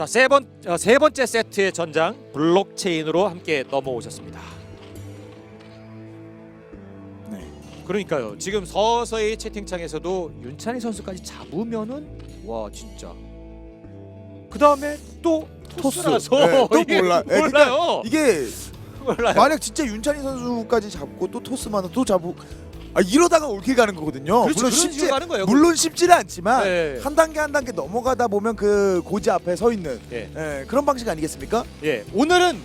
자, 세 번, 어, 세 번째 세트의 전장 블록체인으로 함께 넘어오셨습니다. 네. 그러니까요. 지금 서서히 채팅창에서도 윤찬희 선수까지 잡으면은 와 진짜. 그 다음에 또 토스. 토스라서 네, 또 이게 몰라. 네, 몰라요. 이게 몰라요. 만약 진짜 윤찬희 선수까지 잡고 또 토스만 또 잡고 아 이러다가 올킬 가는 거거든요. 그렇죠. 물론 그런 쉽지 식으로 가는 거예요. 물론 쉽지는 않지만 네. 한 단계 한 단계 넘어가다 보면 그 고지 앞에 서 있는 예. 예, 그런 방식 아니겠습니까? 예. 오늘은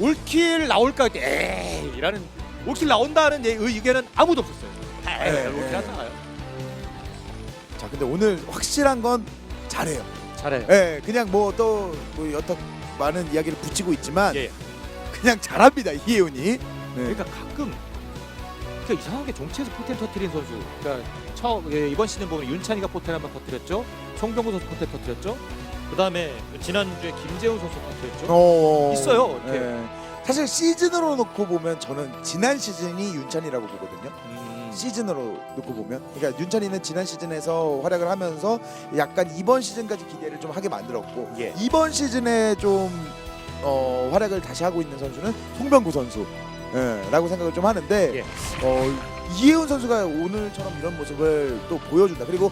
올킬 나올까 에이라는 올킬 나온다는 예- 의견은 아무도 없었어요. 에이, 네, 올킬 네. 하잖아요. 자 근데 오늘 확실한 건 잘해요. 잘해요. 예, 그냥 뭐 또 뭐 여타 많은 이야기를 붙이고 있지만 예. 그냥 잘합니다 이혜훈이. 네. 그러니까 가끔 그 이상하게 종치에서 포텐 터트린 선수. 그러니까 처음 예, 이번 시즌 보면 윤찬이가 포텐 한번 터트렸죠. 송병구 선수 포텐 터트렸죠. 그다음에 지난주에 김재훈 선수 터트렸죠. 어... 있어요, 이렇게. 예. 사실 시즌으로 놓고 보면 저는 지난 시즌이 윤찬이라고 보거든요. 음. 시즌으로 놓고 보면 그러니까 윤찬이는 지난 시즌에서 활약을 하면서 약간 이번 시즌까지 기대를 좀 하게 만들었고 예. 이번 시즌에 좀 어, 활약을 다시 하고 있는 선수는 송병구 선수 예, 라고 생각을 좀 하는데 예. 어, 이혜훈 선수가 오늘처럼 이런 모습을 또 보여준다 그리고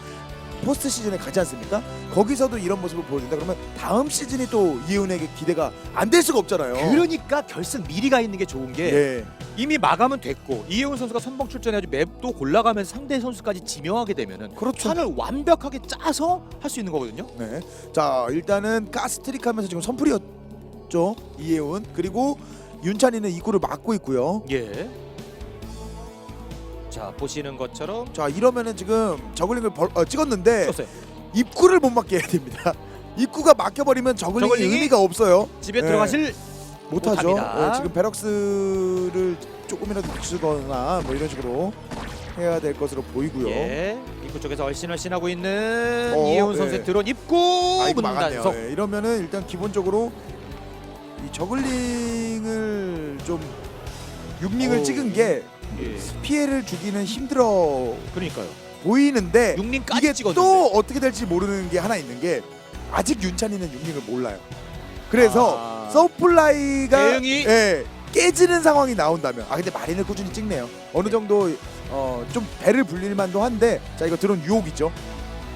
포스트 시즌에 가지 않습니까? 거기서도 이런 모습을 보여준다 그러면 다음 시즌이 또 이혜훈에게 기대가 안 될 수가 없잖아요. 그러니까 결승 미리 가 있는 게 좋은 게 예. 이미 마감은 됐고 이혜훈 선수가 선봉 출전해 가지고 맵도 골라가면서 상대 선수까지 지명하게 되면은 그렇죠. 판을 완벽하게 짜서 할 수 있는 거거든요. 네. 자 일단은 가스트릭 하면서 지금 선풀이었죠 이혜훈 그리고 윤찬이는 입구를 막고 있고요. 예. 자 보시는 것처럼 자 이러면은 지금 저글링을 벌, 어, 찍었는데 썼어요. 입구를 못 막게 해야 됩니다. 입구가 막혀버리면 저글링이, 저글링이 의미가 없어요. 집에 네. 들어가실 못하죠. 못합니다. 네, 지금 베럭스를 조금이라도 늦추거나 뭐 이런 식으로 해야 될 것으로 보이고요. 예. 입구 쪽에서 얼씬얼씬하고 있는 어, 이혜훈 네. 선수의 드론 입구 아 막았네요. 문단속. 예, 이러면은 일단 기본적으로 이 저글링을 좀 육링을 어우. 찍은 게 예. 피해를 주기는 힘들어 그러니까요. 보이는데 6링까지 이게 찍었는데. 또 어떻게 될지 모르는 게 하나 있는 게 아직 윤찬이는 육링을 몰라요. 그래서 아. 서플라이가 대응이? 예, 깨지는 상황이 나온다면 아 근데 마린을 꾸준히 찍네요. 어느 정도 어, 좀 배를 불릴 만도 한데 자 이거 드론 유혹이죠.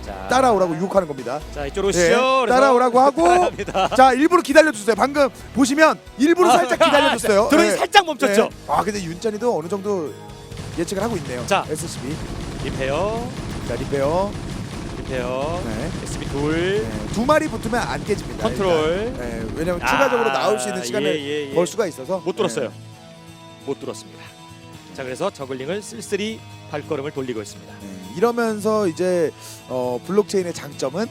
자, 따라오라고 유혹하는 겁니다. 자 이쪽으로 예, 오시죠. 그래서 따라오라고 하고 따라갑니다. 자 일부러 기다려 주세요. 방금 보시면 일부러 아, 살짝 기다려 줬어요. 드론이 살짝 멈췄죠. 네. 아 근데 윤찬이도 어느 정도 예측을 하고 있네요. 자. SCB 리페어, 자 리페어 리페어, 네. SB 둘, 네, 두 마리 붙으면 안 깨집니다. 컨트롤. 일단. 네, 왜냐면 추가적으로 아, 나올 수 있는 시간을 예, 예, 예. 벌 수가 있어서 못 들었어요. 네. 못 들었습니다. 자 그래서 저글링을 쓸쓸히 발걸음을 돌리고 있습니다. 네, 이러면서 이제 어, 블록체인의 장점은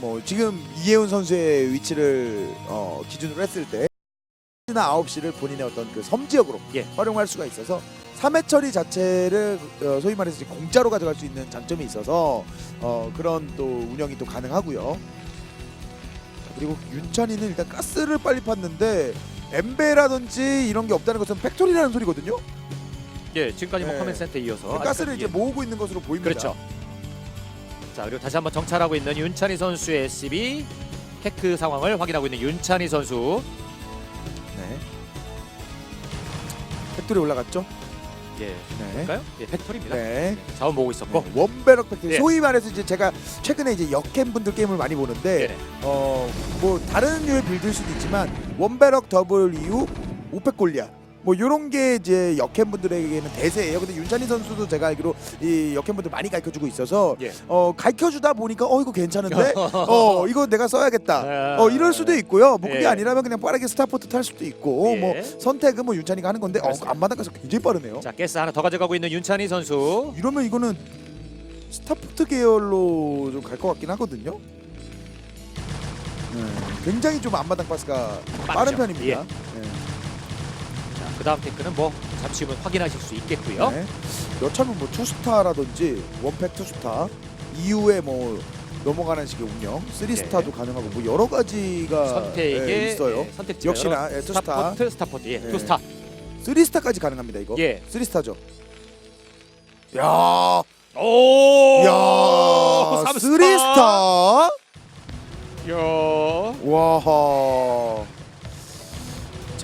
뭐 지금 이혜훈 선수의 위치를 어, 기준으로 했을 때나 9시를 본인의 어떤 그 섬지역으로 예. 활용할 수가 있어서 3회 처리 자체를 어, 소위 말해서 공짜로 가져갈 수 있는 장점이 있어서 어, 그런 또 운영이 또 가능하고요. 그리고 윤찬이는 일단 가스를 빨리 팠는데 엠베라든지 이런 게 없다는 것은 팩토리라는 소리거든요. 예, 지금까지 뭐 네. 커맨 센터 이어서 가스를 아직까지 이제 모으고 있는 것으로 보입니다. 그렇죠. 자 그리고 다시 한번 정찰하고 있는 윤찬희 선수의 SB 테크 상황을 확인하고 있는 윤찬희 선수. 네. 팩토리 올라갔죠? 예, 네. 볼까요? 예, 팩토리입니다. 네. 자원 모으고 있었고. 네. 원베럭 팩토리. 예. 소위 말해서 이제 제가 최근에 이제 역캠 분들 게임을 많이 보는데 네. 어뭐 다른 류의 빌드일 수도 있지만 원베럭 더블 이후 오펙 골리앗 뭐 이런 게 이제 역캠 분들에게는 대세예요. 근데 윤찬희 선수도 제가 알기로 이 역캠 분들 많이 가르쳐 주고 있어서 예. 어 가르쳐 주다 보니까 어 이거 괜찮은데 어 이거 내가 써야겠다. 아, 어 이럴 수도 있고요. 뭐 그게 예. 아니라면 그냥 빠르게 스타포트 탈 수도 있고 예. 뭐 선택은 뭐 윤찬이가 하는 건데 어, 그렇습니다. 앞마당 가서 굉장히 빠르네요. 자 가스 하나 더 가져가고 있는 윤찬희 선수. 이러면 이거는 스타포트 계열로 좀 갈 것 같긴 하거든요. 네, 굉장히 좀 앞마당 파스가 빠른 빠르죠. 편입니다. 예. 네. 자 그다음 테크는 뭐 잠시 후면 확인하실 수 있겠고요. 네. 여차하면 뭐 투스타라든지 원팩 투스타 이후에 뭐 넘어가는 식의 운영, 쓰리스타도 가능하고 뭐 여러 가지가 네. 선택에 예, 있어요. 예, 선택지가 역시나 예, 투스타, 스타포트, 스타포트, 예, 네. 투스타. 쓰리스타까지 가능합니다 이거. 예. 쓰리스타죠. 야, 오, 야. 쓰리스타. 야, 어허.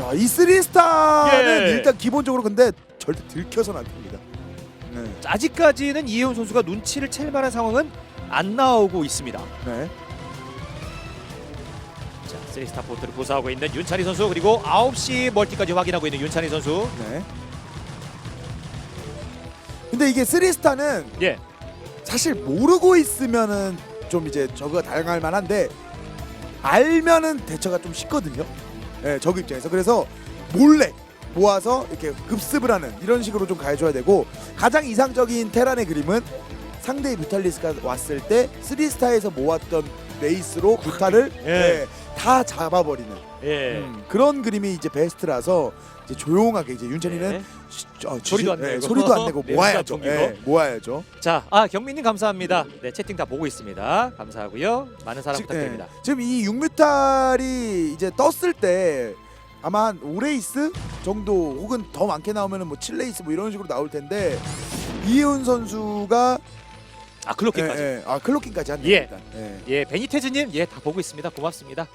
자, 이 쓰리스타는 예. 일단 기본적으로 근데 절대 들켜서는 안 됩니다. 네. 아직까지는 이혜훈 선수가 눈치를 챌 만한 상황은 안 나오고 있습니다. 네. 자, 쓰리스타 포트를 구사하고 있는 윤찬희 선수 그리고 9시 멀티까지 확인하고 있는 윤찬희 선수. 네. 근데 이게 쓰리스타는 예. 사실 모르고 있으면은 좀 이제 저거가 다양할 만한데 알면은 대처가 좀 쉽거든요. 예, 저그 입장에서 그래서 몰래 모아서 이렇게 급습을 하는 이런 식으로 좀 가해줘야 되고 가장 이상적인 테란의 그림은 상대의 뮤탈리스가 왔을 때 쓰리스타에서 모았던 레이스로 뮤탈을 예. 예, 다 잡아버리는 예. 음, 그런 그림이 이제 베스트라서 이제 조용하게 이제 윤찬이는 네. 시- 어, 소리도 안 예, 내고. 소리도 안 내고 네, 모아야죠. 예, 모아야죠. 자, 아 경민님 감사합니다. 네 채팅 다 보고 있습니다. 감사하고요. 많은 사랑 지- 부탁드립니다. 예, 지금 이 육뮤탈이 이제 떴을 때 아마 한 5레이스 정도 혹은 더 많게 나오면은 뭐 7레이스 뭐 이런 식으로 나올 텐데 이혜훈 선수가 아 클로킹까지. 예, 예, 아 클로킹까지 한다 예. 일단. 예. 예, 베니테즈님, 예, 다 보고 있습니다. 고맙습니다.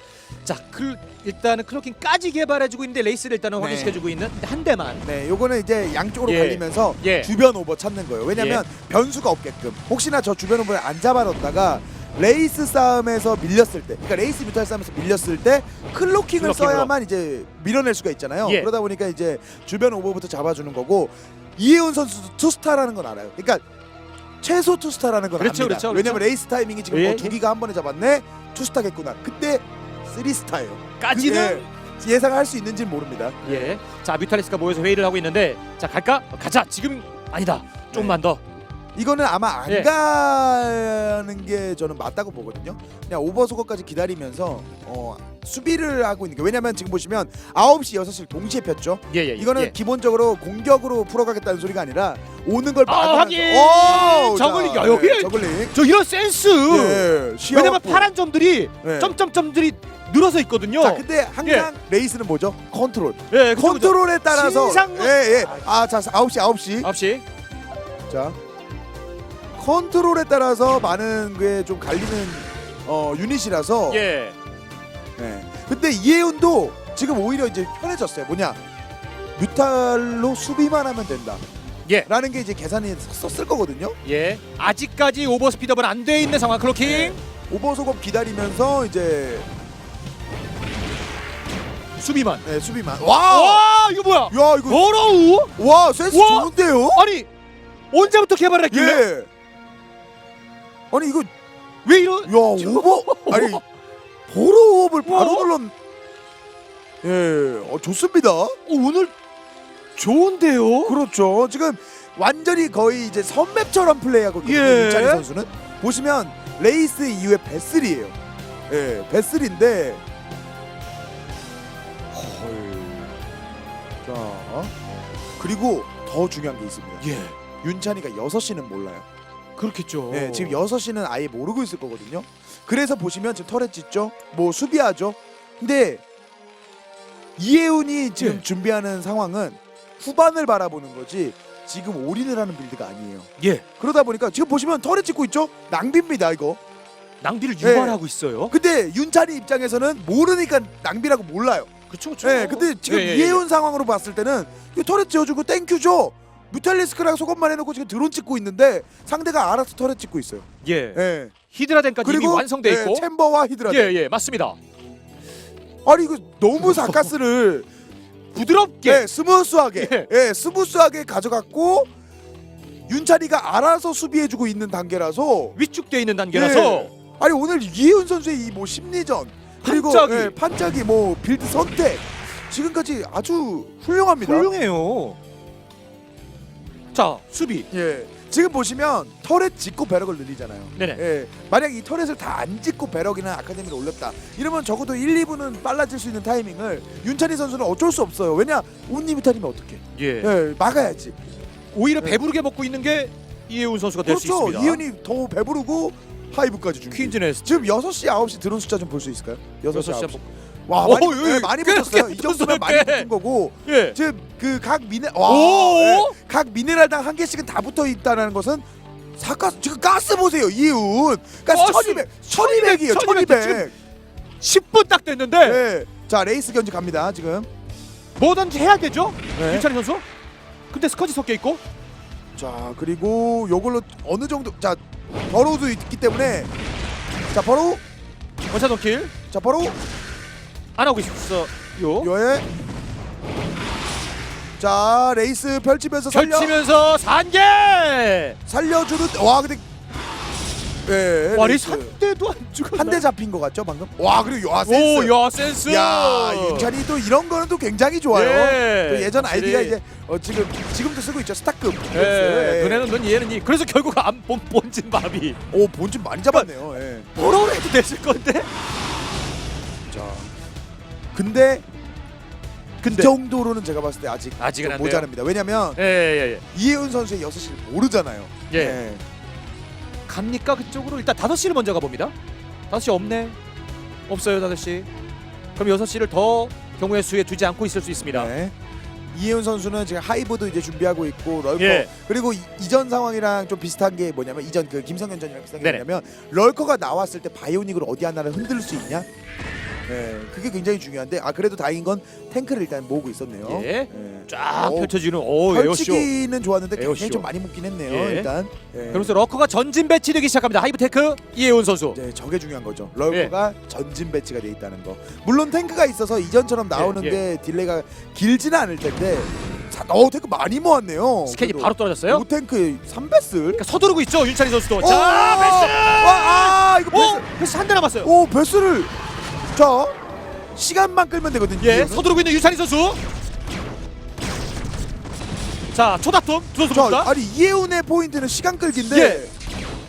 자, 클, 일단은 클로킹까지 개발해주고 있는데 레이스를 일단은 네. 확인시켜주고 있는 한 대만. 네, 요거는 이제 양쪽으로 예. 갈리면서 예, 주변 오버 찾는 거예요. 왜냐면 변수가 없게끔 혹시나 저 주변 오버를 안 잡아뒀다가 레이스 싸움에서 밀렸을 때, 그러니까 레이스 뮤탈 싸움에서 밀렸을 때 클로킹을 클로킹으로. 써야만 이제 밀어낼 수가 있잖아요. 예. 그러다 보니까 이제 주변 오버부터 잡아주는 거고 이혜훈 선수도 투스타라는 건 알아요. 그러니까 최소 투스타라는 건 그렇죠, 압니다. 그렇죠, 왜냐면 그렇죠. 레이스 타이밍이 지금 예, 뭐두 기가 한 번에 잡았네, 투스타겠구나. 그때 쓰리스타예요. 까지는 그게 예상할 수 있는지는 모릅니다. 예. 자, 뮤탈리스가 모여서 회의를 하고 있는데, 자 갈까? 어, 가자. 지금 아니다. 좀만 더. 이거는 아마 안 예. 가는 게 저는 맞다고 보거든요. 그냥 오버소거까지 기다리면서 어, 수비를 하고 있는 게 왜냐면 지금 보시면 9시 6시를 동시에 폈죠. 예, 예. 이거는 예. 기본적으로 공격으로 풀어가겠다는 소리가 아니라 오는 걸 아, 막으면서 확인! 오, 저글링, 자, 야, 여기- 네, 저글링. 저 이런 센스. 예, 왜냐면. 파란 점들이 네. 점점점들이 늘어서 있거든요. 자, 근데 항상 레이스는 뭐죠? 컨트롤. 예. 컨트롤에 따라서 신상문- 예, 예. 아, 자, 9시 9시. 9시. 자 컨트롤에 따라서 많은 게 좀 갈리는 어, 유닛이라서 예. 네. 근데 이혜훈도 지금 오히려 이제 편해졌어요 뭐냐 뮤탈로 수비만 하면 된다 예. 라는 게 이제 계산이 썼을 거거든요 예. 아직까지 오버 스피드업은 안 돼 있는 상황. 클로킹. 네. 오버소급 기다리면서 이제 수비만. 네, 수비만 와! 와, 이거 뭐야? 야 이거 더러우? 와 센스 와! 좋은데요? 아니 언제부터 개발했길래? 예 아니 이거 왜 이런? 야 오버 아니 보로업을 바로 어? 눌렀 예 어, 좋습니다 어, 오늘 좋은데요? 그렇죠 지금 완전히 거의 이제 선맵처럼 플레이하고 있거든요 예. 윤찬희 선수는 보시면 레이스 이후에 베슬이에요 예 베슬인데 헐. 자 그리고 더 중요한 게 있습니다 예. 윤찬이가 6시는 몰라요 그렇겠죠. 네, 지금 6시는 아예 모르고 있을 거거든요. 그래서 보시면 지금 터렛 짓죠. 뭐 수비하죠. 근데 이혜훈이 지금 예. 준비하는 상황은 후반을 바라보는 거지 지금 올인을 하는 빌드가 아니에요. 예. 그러다 보니까 지금 보시면 터렛 짓고 있죠. 낭비입니다, 이거. 낭비를 예. 유발하고 있어요. 근데 윤찬이 입장에서는 모르니까 낭비라고 몰라요. 그렇죠, 그렇죠. 네, 근데 지금 예, 예, 예. 이혜훈 상황으로 봤을 때는 이 터렛 지어주고 땡큐죠. 뮤탈리스크랑 속업만 해놓고 지금 드론 찍고 있는데 상대가 알아서 터렛 찍고 있어요. 예. 예. 히드라덴까지 이미 완성돼 예, 있고. 챔버와 히드라. 예, 예, 맞습니다. 아니 이거 너무 사카스를 부드럽게. 예, 스무스하게 예. 예. 스무스하게 가져갔고 윤찬이가 알아서 수비해주고 있는 단계라서 위축돼 있는 단계라서 예. 아니 오늘 이혜훈 선수의 이 뭐 심리전 그리고 반짝이. 예, 반짝이 뭐 빌드 선택 지금까지 아주 훌륭합니다. 훌륭해요. 자, 수비. 예. 지금 보시면 터렛 짓고 배럭을 늘리잖아요. 네네. 예. 만약 이 터렛을 다 안 짓고 배럭이나 아카데미를 올렸다. 이러면 적어도 1, 2분은 빨라질 수 있는 타이밍을 윤찬희 선수는 어쩔 수 없어요. 왜냐? 타리면 어떡해? 예. 예, 막아야지. 오히려 네. 배부르게 먹고 있는 게 이혜훈 선수가 될 수 그렇죠. 있습니다. 이현이 더 배부르고 하이브까지 준비. 퀸즈 네스트. 지금 6시, 9시 드론 숫자 좀 볼 수 있을까요? 6시, 6시 9시. 와, 오, 많이, 예, 예, 많이 꽤, 붙었어요. 꽤이 정도면 많이 꽤. 붙은 거고. 예. 지금 그 각 미네 와, 오! 예. 각 미네랄당 한 개씩은 다 붙어 있다는 것은 사가스 지금 가스 보세요 이훈 가스 가스! 1200 1200이에요 1200, 1200 10분 딱 됐는데 네. 자 레이스 견지 갑니다 지금. 뭐든지 해야 되죠? 네. 윤찬희 선수. 근데 스커지 섞여 있고 자 그리고 요걸로 어느 정도 자 버로우도 있기 때문에 자 버로우 원샷 킬. 자 버로우 안 하고 있어요. 요에 자 레이스 펼치면서 살려 펼치면서 3개. 살려주는 와 근데 예 와, 레이스. 한 대도 안 죽었나? 한 대 잡힌 거 같죠 방금? 와 그리고 야 센스. 오, 야 센스. 야 윤찬이 또 이런 거는 또 굉장히 좋아요. 예, 또 예전. 아이디가 이제 어, 지금 지금도 쓰고 있죠 스타급. 예, 예. 눈에는 눈, 얘는 이. 그래서 결국 안 본, 본진 마비. 오 본진 많이 잡았네요. 예. 뭐라고 해도 됐을 건데. 자 근데 근데 이 정도로는 제가 봤을 때 아직 아직은 좀 안 돼요. 모자랍니다. 왜냐면 예, 예, 예. 이혜훈 선수의 6시를 모르잖아요. 예. 예. 갑니까 그쪽으로? 일단 5시를 먼저 가봅니다. 5시 없네. 없어요 5시. 그럼 6시를 더 경우의 수에 두지 않고 있을 수 있습니다. 네. 이혜훈 선수는 지금 하이브도 이제 준비하고 있고 럴커 예. 그리고 이, 이전 상황이랑 좀 비슷한 게 뭐냐면 이전 그 김성현 전이랑 비슷한 게 네네. 뭐냐면 럴커가 나왔을 때 바이오닉으로 어디 하나를 흔들 수 있냐? 예, 그게 굉장히 중요한데 아 그래도 다행인 건 탱크를 일단 모으고 있었네요. 예. 예. 쫙 오, 펼쳐지는 오 에어쇼. 펼치기는 좋았는데 에어쇼. 굉장히 좀 많이 묶긴 했네요. 예. 일단. 예. 그러면서 러커가 전진 배치되기 시작합니다. 하이브 테크 이혜훈 선수. 네, 저게 중요한 거죠. 럴커가 전진 배치가 돼 있다는 거. 물론 탱크가 있어서 이전처럼 나오는 예, 예. 게 딜레이가 길지는 않을 텐데. 자, 어, 탱크 많이 모았네요. 스캔이 그래도. 바로 떨어졌어요. 오 탱크 3배슬. 그러니까 서두르고 있죠 윤찬희 선수도. 오! 자 베스. 와, 아, 이거 오 베스. 베스 한 대 남았어요. 오, 베스를. 자, 시간만 끌면 되거든요. 예. 서두르고 있는 윤찬희 선수. 자 초다툼 두 선수 자, 봅니다. 아니 이혜훈의 포인트는 시간 끌기인데. 예.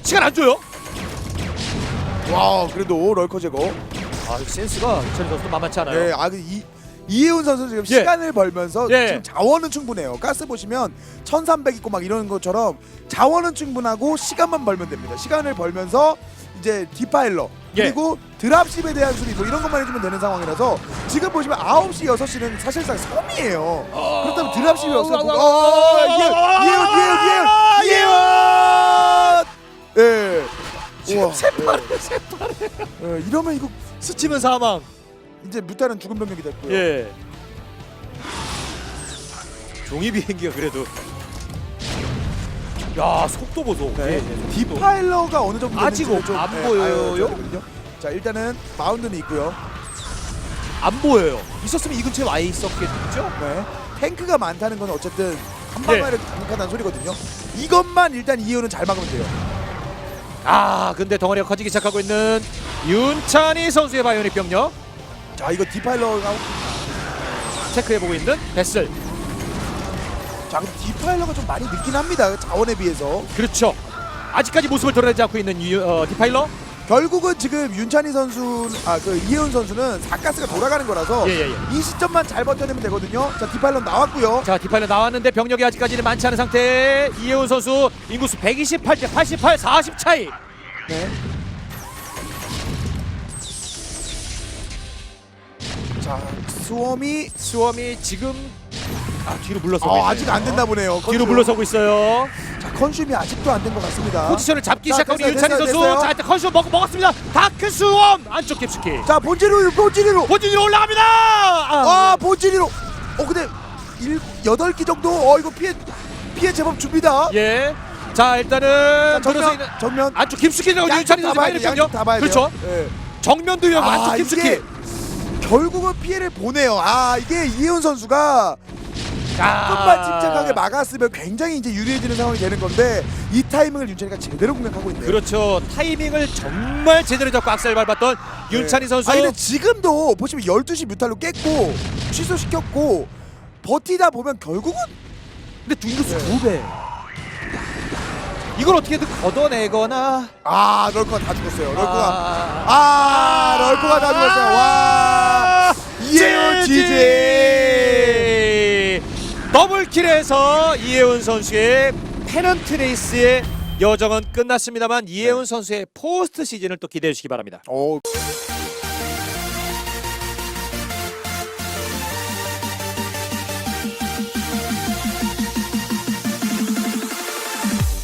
시간 안 줘요. 와, 그래도 럴커 제거. 아 센스가 윤찬희 선수 만만치 않아요. 네, 아, 그 이. 이혜훈 선수 지금 예. 시간을 벌면서 예. 지금 자원은 충분해요. 가스 보시면 1300 있고 막 이런 것처럼 자원은 충분하고 시간만 벌면 됩니다. 시간을 벌면서 이제 디파일러 예. 그리고 드랍십에 대한 수리 뭐 이런 것만 해주면 되는 상황이라서 지금 보시면 9시 6시는 사실상 섬이에요. 그렇다면 드랍십이 없어요. 아, 어, 이혜훈, 이혜훈, 이혜훈, 이혜훈, 이혜훈. 예. 지금 우와, 세팔 예. 세팔. 예, 이러면 이거 스치면 사망. 이제 뮤타는 죽은 병력이 됐고요. 예. 종이 비행기가 그래도. 야 속도 보소. 네. 예, 예, 속도. 디파일러가 어느 정도 아직 되는지를 안 네, 보여요? 되거든요. 자 일단은 마운드는 있고요. 안 보여요. 있었으면 이 근처에 와 있었겠죠? 네. 탱크가 많다는 건 어쨌든 한 네. 방만에 강력하다는 소리거든요. 이것만 일단 이효는 잘 막으면 돼요. 아 근데 덩어리가 커지기 시작하고 있는 윤찬희 선수의 바이오닉 병력 자 이거 디파일러가 체크해보고 있는 베슬. 자 근데 디파일러가 좀 많이 늦긴 합니다. 자원에 비해서. 그렇죠. 아직까지 모습을 드러내지 않고 있는 유, 어, 디파일러. 결국은 지금 윤찬희 선수 아 그 이혜훈 선수는 4가스가 돌아가는 거라서 예 예 예. 이 시점만 잘 버텨내면 되거든요. 자 디파일러 나왔고요. 자 디파일러 나왔는데 병력이 아직까지는 많지 않은 상태. 이혜훈 선수 인구수 128 대 88, 40 차이. 네. 자 수험이 수험이 지금 아 뒤로 물러서고 어, 있네요. 아직 안 됐나 보네요. 뒤로. 물러서고 있어요. 자 컨슘이 아직도 안 된 것 같습니다. 포지션을 잡기 자, 시작하는 됐어요, 윤찬희 됐어요, 선수. 됐어요. 자 일단 컨슈 먹, 먹었습니다. 다크 수험 안쪽 깁스키. 자 본진으로 본진으로. 본진으로 올라갑니다. 아 아, 본진으로. 어 근데 일 여덟 기 정도. 어 이거 피해 피해 제법 줍니다. 예. 자 일단은 자, 들어서 정면 있는 정면. 안쪽 양쪽 윤찬희 다 선수 봐야. 양쪽 다 봐야 돼요. 그렇죠. 예. 정면도 위험 안쪽 아 깁스키. 이게 결국은 피해를 보내요. 아 이게 이혜훈 선수가 조금만 침착하게 막았으면 굉장히 이제 유리해지는 상황이 되는 건데 이 타이밍을 윤찬이가 제대로 공략하고 있네요. 그렇죠. 타이밍을 정말 제대로 잡고 악셀 밟았던 윤찬희 선수. 아 근데 지금도 보시면 12시 뮤탈로 깼고 취소시켰고 버티다 보면 결국은 근데 둥그스 네. 두 배. 이걸 어떻게든 걷어내거나 아 럴커가 다 죽었어요. 럴커가 아, 아 럴커가 다 죽었어요. 와 이혜훈 지지. 더블킬에서 이혜훈 선수의 페넌트 레이스의 여정은 끝났습니다만 이혜훈 선수의 포스트 시즌을 또 기대해 주시기 바랍니다. 어